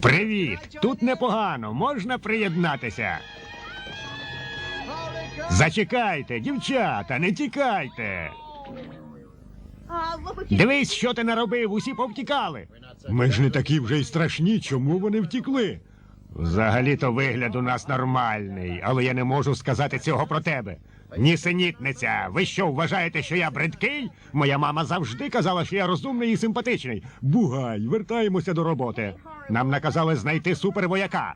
Привіт! Тут непогано, можна приєднатися. Зачекайте, дівчата, не тікайте. Дивись, що ти наробив, усі повтікали. Ми ж не такі вже й страшні, чому вони втікли? Взагалі-то вигляд у нас нормальний, але я не можу сказати цього про тебе. Нісенітниця, ви що вважаєте, що я бридкий? Моя мама завжди казала, що я розумний і симпатичний. Бугай, вертаємося до роботи. Нам наказали знайти супервояка.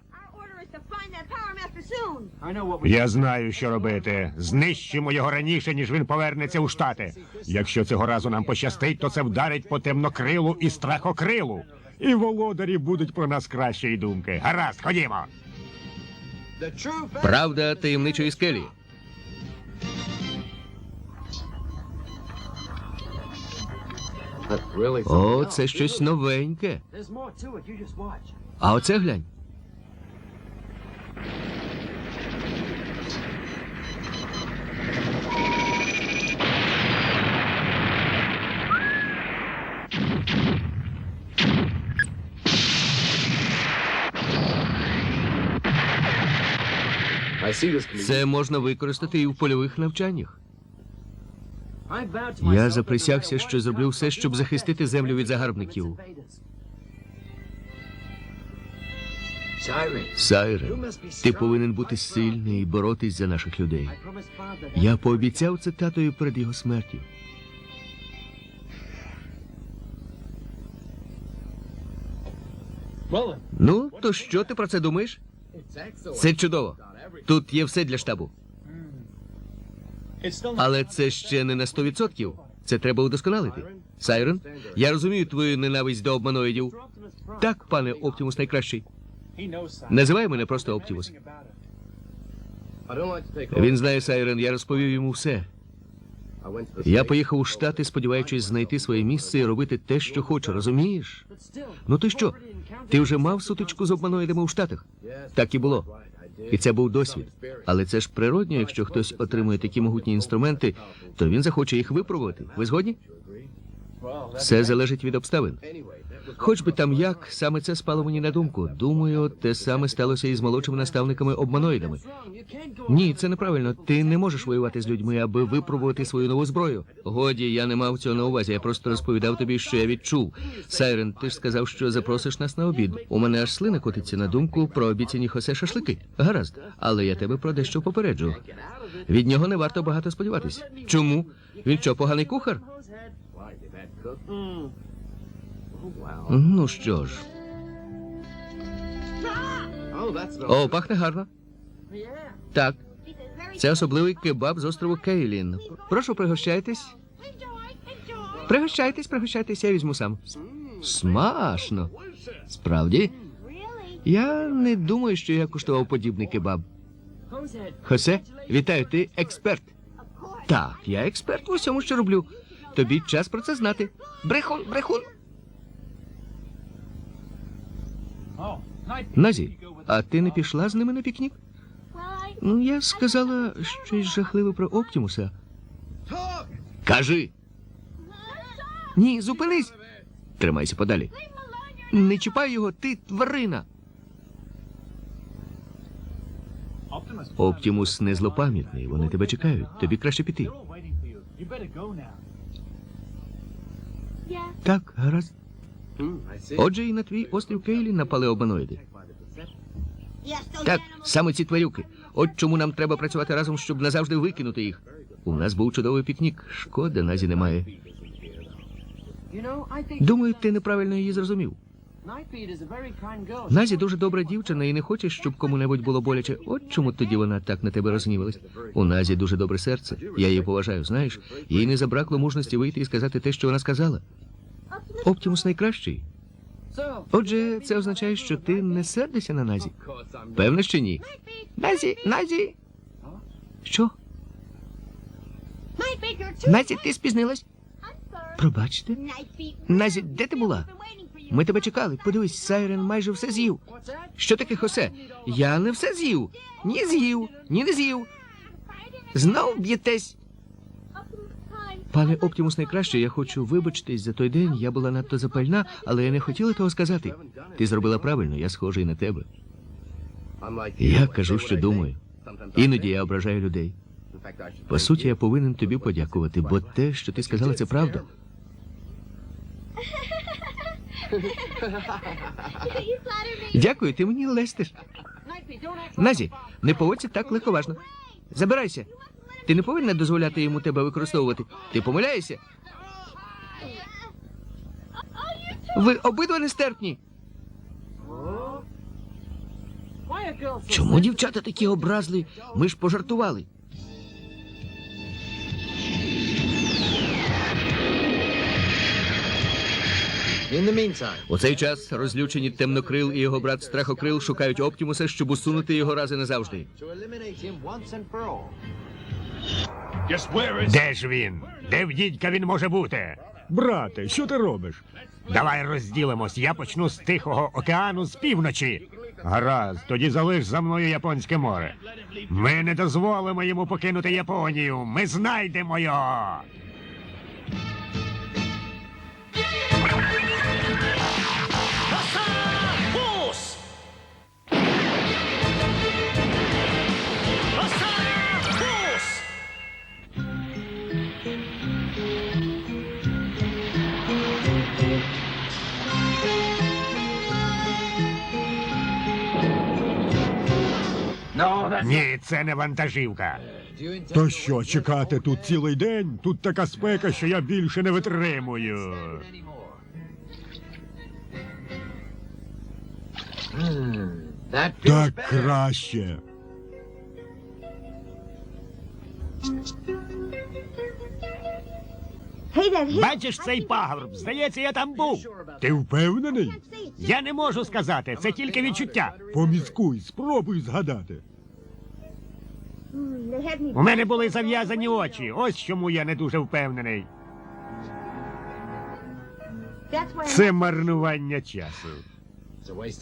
Я знаю, що робити. Знищимо його раніше, ніж він повернеться у штати. Якщо цього разу нам пощастить, то це вдарить по темнокрилу і страхокрилу. І володарі будуть про нас кращої думки. Гаразд, ходімо. Правда таємничої скелі. О, це щось новеньке. А оце глянь. Це можна використати і в польових навчаннях. Я заприсягся, що зроблю все, щоб захистити землю від загарбників. Сайрен, ти повинен бути сильний і боротись за наших людей. Я пообіцяв це татові перед його смертю. Ну, то що ти про це думаєш? Це чудово. Тут є все для штабу. Але це ще не на 100%. Це треба удосконалити. Сайрен, я розумію твою ненависть до обманоїдів. Так, пане Оптимус найкращий. Називай мене просто Оптимус. Він знає Сайрен, я розповів йому все. Я поїхав у Штати, сподіваючись знайти своє місце і робити те, що хочу, розумієш? Ну ти що? Ти вже мав сутичку з обманоїдами у Штатах? Так і було. І це був досвід. Але це ж природньо, якщо хтось отримує такі могутні інструменти, то він захоче їх випробувати. Ви згодні? Все залежить від обставин. Хоч би там як, саме це спало мені на думку. Думаю, те саме сталося і з молодшими наставниками обманоїдами. Ні, це неправильно. Ти не можеш воювати з людьми, аби випробувати свою нову зброю. Годі, я не мав цього на увазі. Я просто розповідав тобі, що я відчув. Сайрен, ти ж сказав, що запросиш нас на обід. У мене аж слина котиться на думку про обіцяні хосе шашлики. Гаразд, але я тебе про дещо попереджу. Від нього не варто багато сподіватись. Чому? Він що, поганий кухар? Ну що ж. О, пахне гарно. Так, це особливий кебаб з острову Кейлін. Прошу, пригощайтесь. Пригощайтесь, пригощайтесь, я візьму сам. Смачно. Справді? Я не думаю, що я куштував подібний кебаб. Хосе, вітаю, ти експерт. Так, я експерт в усьому, що роблю. Тобі час про це знати. Брехун, брехун. Назі, а ти не пішла з ними на пікнік? Ну, я сказала щось жахливе про Оптімуса. Кажи. Ні, зупинись. Тримайся подалі. Не чіпай його, ти тварина. Оптімус не злопам'ятний, вони тебе чекають. Тобі краще піти. Так, гаразд. Отже, і на твій острів Кейлі напали обаноїди. Так, саме ці тварюки. От чому нам треба працювати разом, щоб назавжди викинути їх. У нас був чудовий пікнік. Шкода, Назі немає. Думаю, ти неправильно її зрозумів. Назі дуже добра дівчина і не хоче, щоб кому-небудь було боляче. От чому тоді вона так на тебе розгнівалась. У Назі дуже добре серце. Я її поважаю, знаєш. Їй не забракло мужності вийти і сказати те, що вона сказала. Оптімус найкращий. Отже, це означає, що ти не сердишся на Назі. Певно, що ні. Назі, Назі. Що? Назі, ти спізнилась? Пробачте. Назі, де ти була? Ми тебе чекали. Подивись, Сайрен майже все з'їв. Що таке, Хосе? Я не все з'їв. Ні з'їв, ні не з'їв. Знов б'єтесь. Пане Оптімус найкраще, я хочу вибачитись за той день. Я була надто запальна, але я не хотіла того сказати. Ти зробила правильно, я схожий на тебе. Я кажу, що думаю. Іноді я ображаю людей. По суті, я повинен тобі подякувати, бо те, що ти сказала, це правда. Дякую, ти мені лестиш. Назі, не поводься так легковажно. Забирайся. Ти не повинна дозволяти йому тебе використовувати. Ти помиляєшся. Ви обидва нестерпні. Чому дівчата такі образливі? Ми ж пожартували. У цей час розлючені темнокрил і його брат Страхокрил шукають Оптімуса, щоб усунути його рази назавжди. Де ж він? Де в дідька він може бути? Брате, що ти робиш? Давай розділимось. Я почну з Тихого океану з півночі. Гаразд, тоді залиш за мною Японське море. Ми не дозволимо йому покинути Японію. Ми знайдемо його. Ні, це не вантажівка. То що, чекати тут цілий день? Тут така спека, що я більше не витримую. Так краще. Бачиш цей пагорб? Здається, я там був. Ти впевнений? Я не можу сказати, це тільки відчуття. Поміскуй, спробуй згадати. У мене були зав'язані очі. Ось чому я не дуже впевнений. Це марнування часу.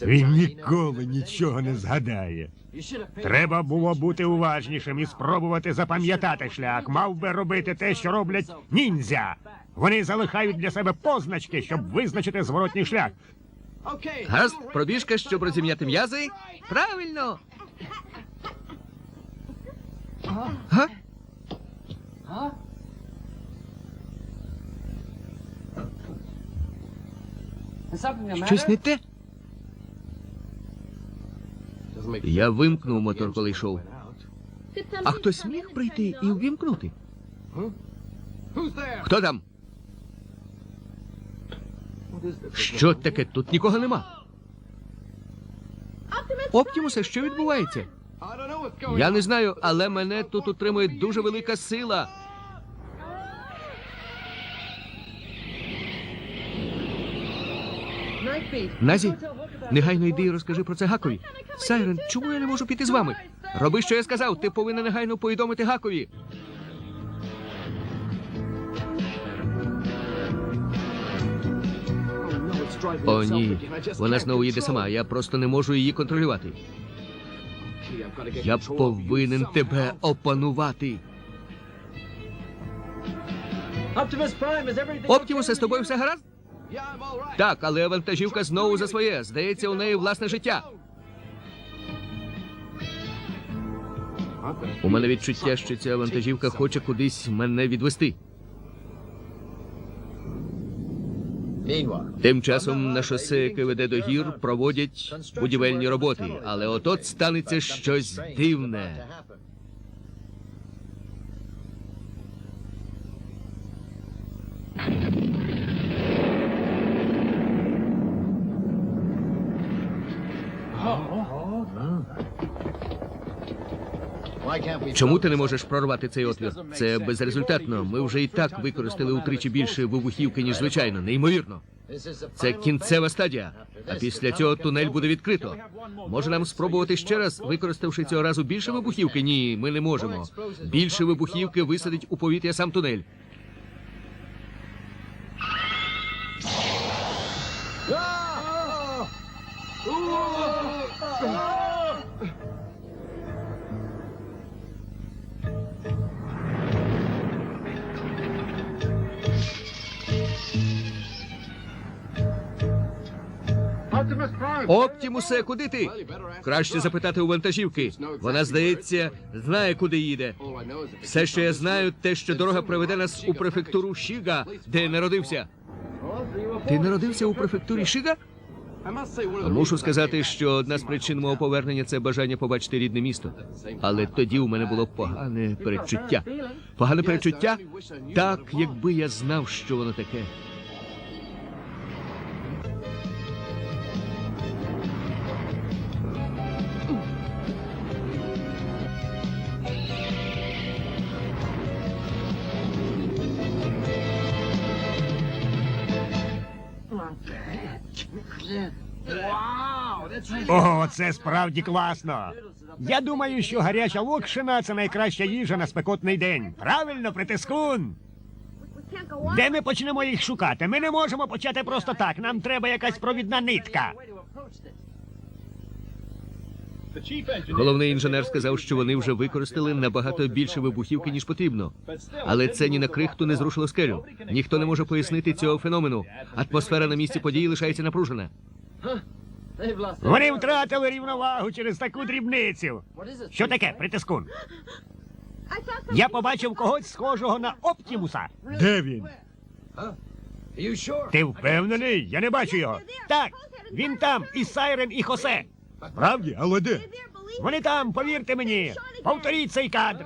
Він ніколи нічого не згадає. Треба було бути уважнішим і спробувати запам'ятати шлях. Мав би робити те, що роблять ніндзя. Вони залишають для себе позначки, щоб визначити зворотній шлях. Гаразд, пробіжка, щоб розім'яти м'язи. Правильно. Га? Щось не те? Я вимкнув мотор, коли йшов. А хтось міг прийти і увімкнути? Хто там? Що таке? Тут нікого нема. Оптімусе, що відбувається? Я не знаю, але мене тут утримує дуже велика сила. Назі, негайно йди і розкажи про це Гакові. Сайрен, чому я не можу піти з вами? Роби, що я сказав. Ти повинен негайно повідомити Гакові. О, ні. Вона знову їде сама. Я просто не можу її контролювати. Я повинен тебе опанувати. Оптімусе, з тобою все гаразд? Так, але вантажівка знову за своє. Здається, у неї власне життя. У мене відчуття, що ця вантажівка хоче кудись мене відвести. Тим часом на шосе, яке веде до гір, проводять будівельні роботи, але отот станеться щось дивне. Чому ти не можеш прорвати цей отвір? Це безрезультатно. Ми вже і так використали утричі більше вибухівки, ніж звичайно. Неймовірно. Це кінцева стадія. А після цього тунель буде відкрито. Може нам спробувати ще раз, використавши цього разу більше вибухівки? Ні, ми не можемо. Більше вибухівки висадить у повітря сам тунель. Оптімусе, куди ти? Краще запитати у вантажівки. Вона, здається, знає, куди їде. Все, що я знаю, те, що дорога приведе нас у префектуру Шіга, де я народився. Ти народився у префектурі Шіга? Мушу сказати, що одна з причин мого повернення це бажання побачити рідне місто. Але тоді у мене було погане перечуття. Погане перечуття? Так, якби я знав, що воно таке. О, це справді класно. Я думаю, що гаряча локшина це найкраща їжа на спекотний день. Правильно, притискун. Де ми почнемо їх шукати? Ми не можемо почати просто так. Нам треба якась провідна нитка. Головний інженер сказав, що вони вже використали набагато більше вибухівки, ніж потрібно. Але це ні на крихту не зрушило скелю. Ніхто не може пояснити цього феномену. Атмосфера на місці події лишається напружена. Вони втратили рівновагу через таку дрібницю. Що таке, притискун? Я побачив когось схожого на Оптімуса. Де він? Ти впевнений? Я не бачу його. Так, він там, і Сайрен, і Хосе. Правді, але де? Вони там, повірте мені. Повторіть цей кадр.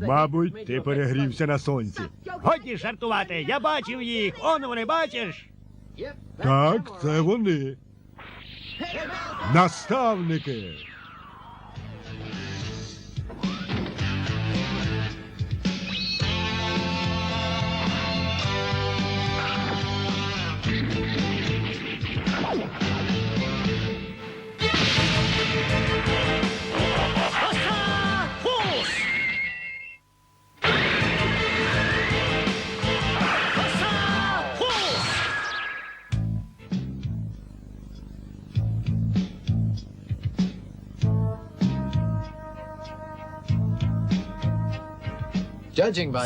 Мабуть, ти перегрівся на сонці. Годі жартувати, я бачив їх. Он вони бачиш. Так, це вони. Наставники.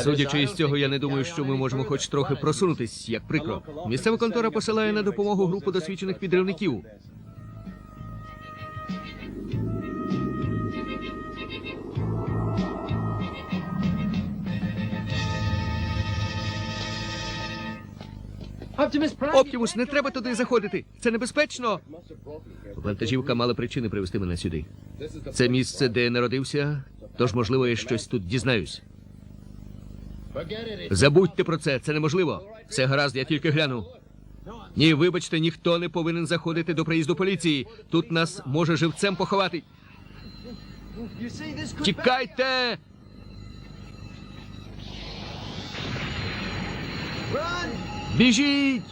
Судячи із цього, я не думаю, що ми можемо хоч трохи просунутись, як прикро. Місцева контора посилає на допомогу групу досвідчених підривників. Оптімус, не треба туди заходити. Це небезпечно. Вантажівка мала причини привести мене сюди. Це місце, де я народився, тож, можливо, я щось тут дізнаюсь. Забудьте про це, це неможливо. Все гаразд, я тільки гляну. Ні, вибачте, ніхто не повинен заходити до приїзду поліції. Тут нас може живцем поховати. Тікайте! Біжіть!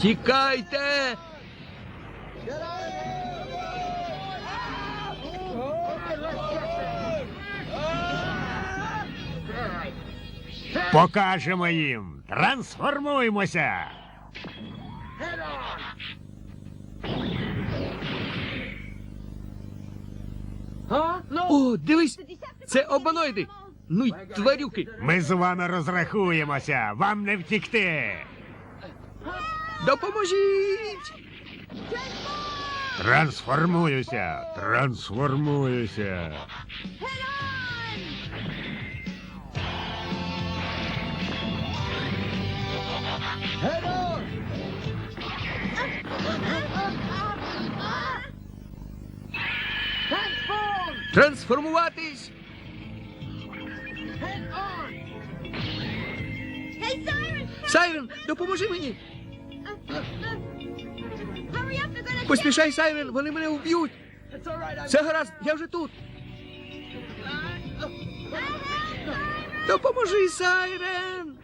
Тікайте! Покажемо їм. Трансформуємося. О, дивись, це обаноїди. Ну й тварюки. Ми з вами розрахуємося. Вам не втікти. Допоможіть! Трансформуюся. Трансформуюся. Трансформуватись! Hey, Сайрен, допоможи мені! Поспішай, Сайрен, вони мене вб'ють! Все гаразд, я вже тут! Допоможи, Сайрен!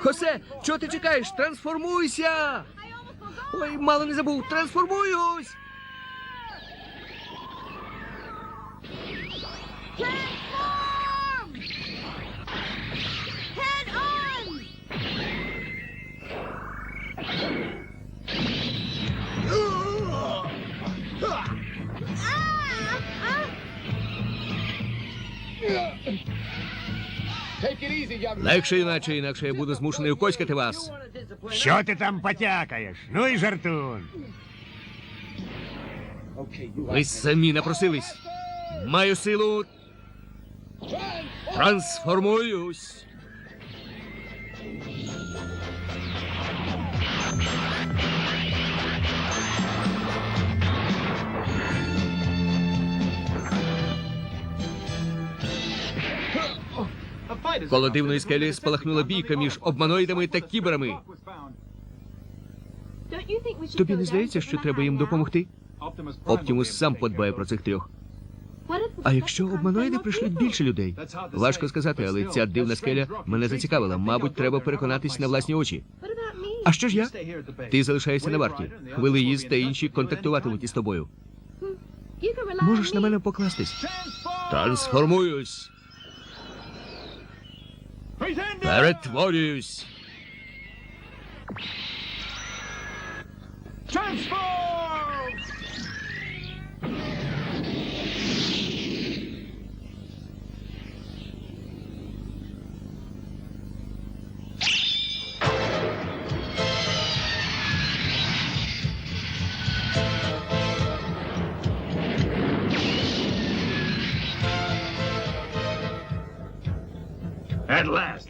Хосе, чого ти чекаєш? Трансформуйся! Ой, мало не забув, трансформуюсь! Легше іначе, інакше я буду змушений укоськати вас. Що ти там потякаєш? Ну і жартун. Ви самі напросились. Маю силу. Трансформуюсь. Коло дивної скелі спалахнула бійка між обманоїдами та кіберами. Тобі не здається, що треба їм допомогти? Оптімус сам подбає про цих трьох. А якщо обманоїди прийшлють більше людей? Важко сказати, але ця дивна скеля мене зацікавила. Мабуть, треба переконатись на власні очі. А що ж я? Ти залишаєшся на варті. Хвилеїз та інші контактуватимуть із тобою. Можеш на мене покластись. Трансформуюсь. Barrett Warriors. Transform!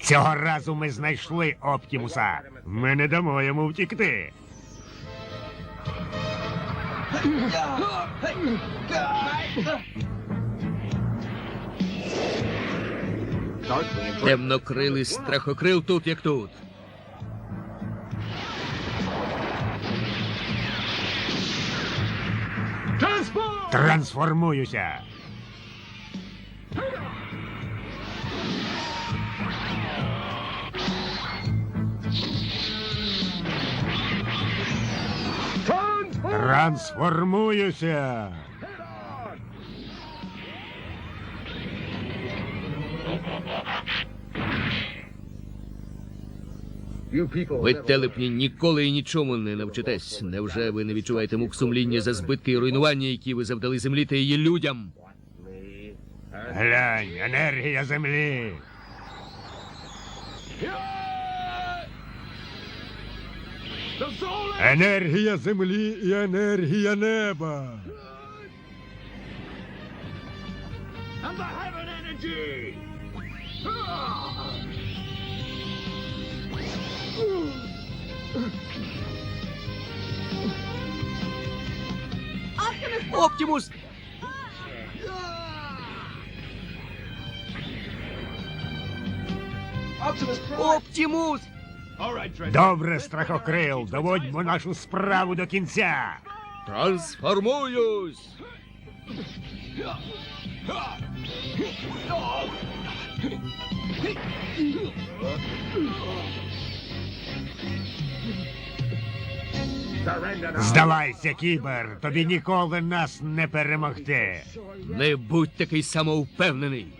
Цього разу ми знайшли Оптімуса. Ми не дамо йому втікти. Темнокрилий страхокрил тут, як тут. Трансформуюся. Трансформуюся. Ви, телепні, ніколи і нічому не навчитесь. Невже ви не відчуваєте мук сумління за збитки і руйнування, які ви завдали землі та її людям? Глянь, енергія землі. Енергія землі і енергія неба. Оптімус! Оптімус! Добре, страхокрил, доводьмо нашу справу до кінця. Трансформуюсь! Здавайся, кібер, тобі ніколи нас не перемогти. Не будь такий самовпевнений.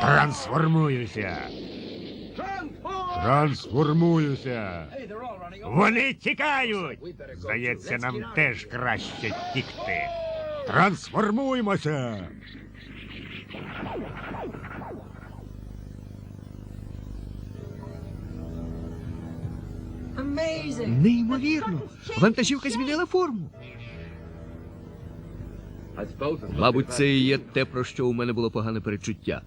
Трансформуюся! Трансформуюся! Вони тікають. Здається, нам теж краще тікти. Трансформуємося. Неймовірно. Вантажівка змінила форму. Мабуть, це і є те, про що у мене було погане перечуття.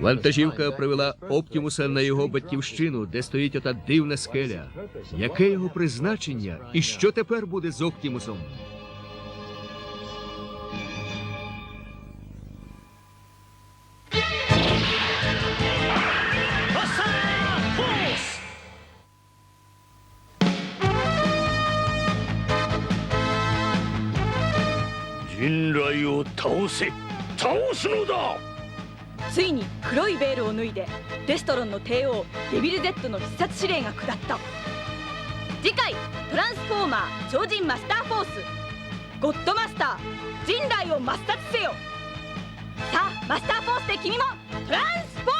Вантажівка привела Оптімуса на його батьківщину, де стоїть ота дивна скеля. Яке його призначення? І що тепер буде з Оптімусом?「雷を倒せ倒すのだ！ついに黒いベールを脱いでデストロンの帝王デビル Z の必殺指令が下った」次回「トランスフォーマー超人マスターフォース」「ゴッドマスター人類を抹殺せよ」さあマスターフォースで君もトランスフォー